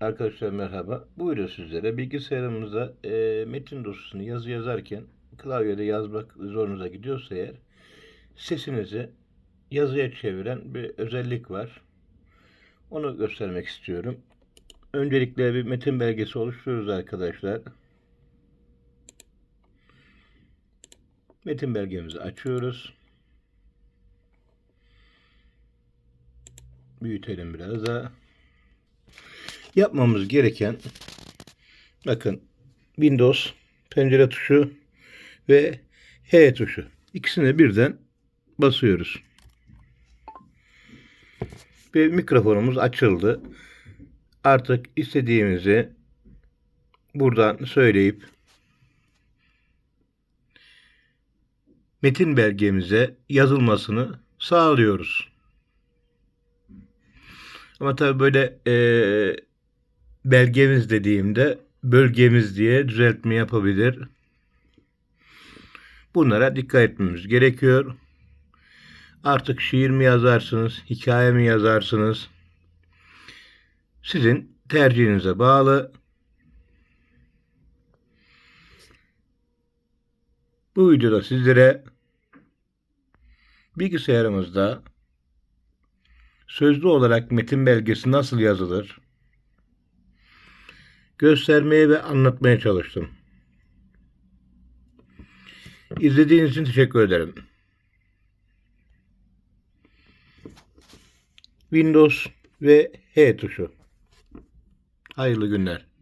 Arkadaşlar merhaba. Bu video sizlere bilgisayarımızda e, metin dosyasını yazı yazarken klavyede yazmak zorunuza gidiyorsa eğer sesinizi yazıya çeviren bir özellik var. Onu göstermek istiyorum. Öncelikle bir metin belgesi oluşturuyoruz arkadaşlar. Metin belgemizi açıyoruz. Büyütelim biraz da. Yapmamız gereken bakın Windows pencere tuşu ve H tuşu. İkisine birden basıyoruz. Ve mikrofonumuz açıldı. Artık istediğimizi buradan söyleyip metin belgemize yazılmasını sağlıyoruz. Ama tabii böyle eee, belgemiz dediğimde bölgemiz diye düzeltme yapabilir. Bunlara dikkat etmemiz gerekiyor. Artık şiir mi yazarsınız, hikaye mi yazarsınız? Sizin tercihinize bağlı. Bu videoda sizlere bilgisayarımızda sözlü olarak metin belgesi nasıl yazılır? Göstermeye ve anlatmaya çalıştım. İzlediğiniz için teşekkür ederim. Windows ve H tuşu. Hayırlı günler.